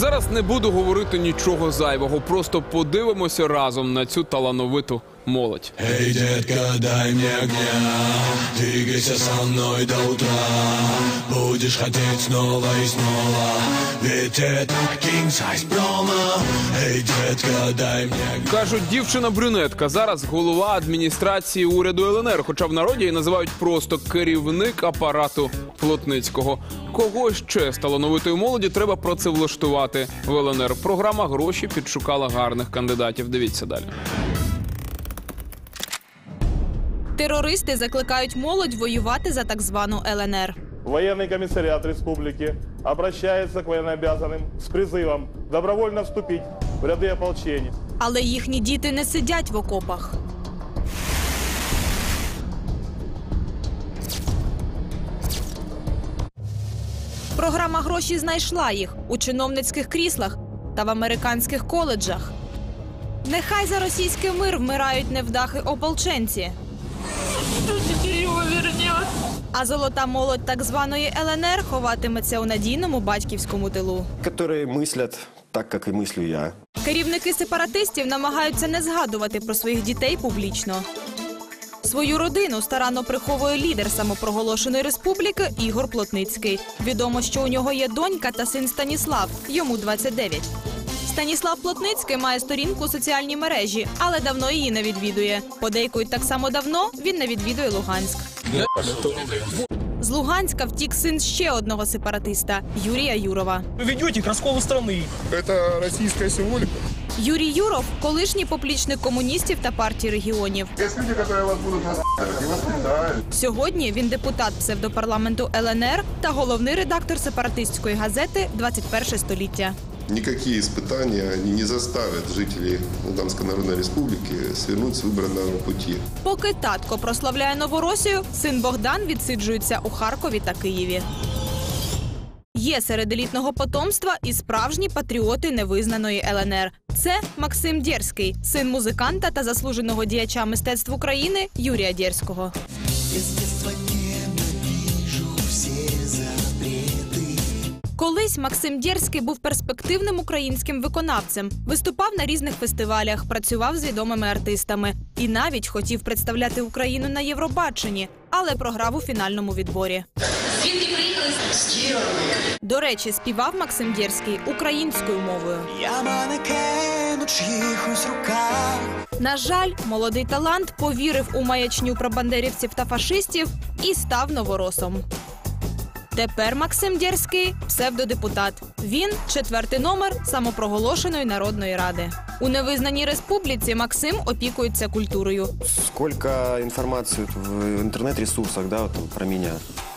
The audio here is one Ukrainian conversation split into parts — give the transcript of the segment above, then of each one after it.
Зараз не буду говорити нічого зайвого, просто подивимося разом на цю талановиту молодь. Эй, детка, дай мне огня Двигайся со мной до утра Будешь хотеть снова и снова Ведь это king size promo Эй, детка, дай мне огня Кажуть, дівчина-брюнетка зараз голова адміністрації уряду ЛНР, хоча в народі її називають просто керівник апарату Плотницького. Кого ще з талановитої молоді треба працевлаштувати в ЛНР? Програма гроші підшукала гарних кандидатів. Дивіться далі. Терористи закликають молодь воювати за так звану ЛНР. Военный комиссариат республики обращается к военнообязанным с призывом добровольно вступить в ряды ополчения. Але їхні діти не сидять в окопах. Програма гроші знайшла їх у чиновницьких кріслах та в американських коледжах. Нехай за російський мир вмирають невдахи ополченці. А золота молодь так званої ЛНР ховатиметься у надійному батьківському тилу. которые мыслят так, как и мыслю я. Керівники сепаратистів намагаються не згадувати про своїх дітей публічно. Свою родину старанно приховує лідер самопроголошеної республіки Ігор Плотницький. Відомо, що у нього є донька та син Станіслав, йому 29. Станіслав Плотницький має сторінку у соціальній мережі, але давно її не відвідує. Подейкують так само давно він не відвідує Луганськ. З Луганська втік син ще одного сепаратиста Юрія Юрова. Вы ведете к расколу страны. Это российская символика. Юрій Юров колишній поплічник комуністів та партії регіонів. Есть люди, которые вас будут воспитывать и воспитают. Сьогодні він депутат псевдопарламенту ЛНР та головний редактор сепаратистської газети «21 століття. Никакие испытания они не заставят жителей Луганской Народной Республики свернуть с выбранного пути. Поки татко прославляє Новоросію, син Богдан відсиджується у Харкові та Києві. Є серед елітного потомства і справжні патріоти невизнаної ЛНР. Це Максим Дєрський, син музиканта та заслуженого діяча мистецтв України Юрія Дєрського. Колись Максим Дєрський був перспективним українським виконавцем, виступав на різних фестивалях, працював з відомими артистами і навіть хотів представляти Україну на Євробаченні, але програв у фінальному відборі. До речі, співав Максим Дєрський українською мовою. Я манекен у чиїхось руках На жаль, молодий талант повірив у маячню про бандерівців та фашистів і став новоросом. Тепер Максим Дєрський псевдодепутат. Він четвертий номер самопроголошеної народної ради. У невизнаній республіці Максим опікується культурою. Сколько інформації в інтернет-ресурсах про меня,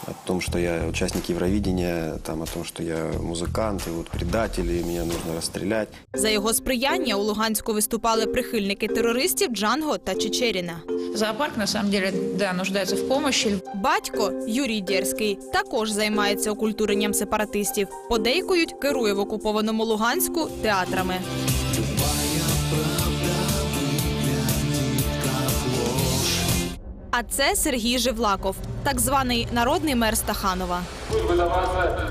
о том, что я участник Евровидения, там, о том, что я музыкант, и вот предатели, меня нужно расстрелять. За його сприяння у Луганську виступали прихильники терористів Джанго та Чечеріна. Зоопарк на самом деле, да, нуждается в помощи. Батько Юрій Дєрський також займається окультуренням сепаратистів. Подейкують, керує в окупованому Луганську театрами. А це Сергій Живлаков, так званий народний мер Стаханова. выдаваться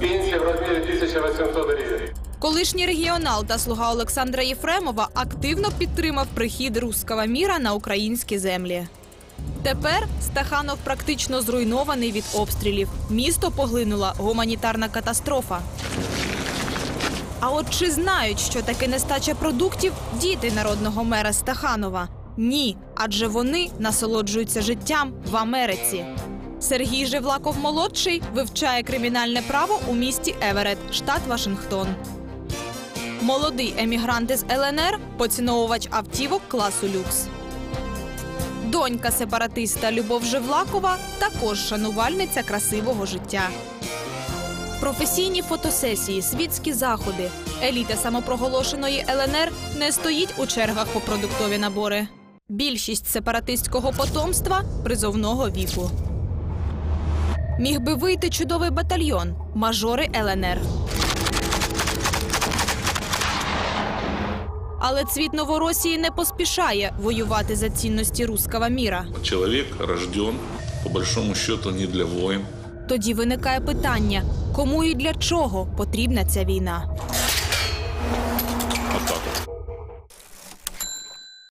пенсия в размере 1800 гривен. Колишній регіонал та слуга Олександра Єфремова активно підтримав прихід руського міра на українські землі. Тепер Стаханов практично зруйнований від обстрілів. Місто поглинула гуманітарна катастрофа. А от чи знають, що таке нестача продуктів діти народного мера Стаханова? Ні, адже вони насолоджуються життям в Америці. Сергій Живлаков молодший вивчає кримінальне право у місті Еверет, штат Вашингтон. Молодий емігрант із ЛНР поціновувач автівок класу люкс. Донька сепаратиста Любов Живлакова також шанувальниця красивого життя. Професійні фотосесії, світські заходи. Еліта самопроголошеної ЛНР не стоїть у чергах по продуктові набори. Більшість сепаратистського потомства призовного віку. Міг би вийти чудовий батальйон мажори ЛНР. Але цвіт Новоросії не поспішає воювати за цінності руского міра. Человек рожден, по большому счету, не для войн. Тоді виникає питання: кому і для чого потрібна ця війна?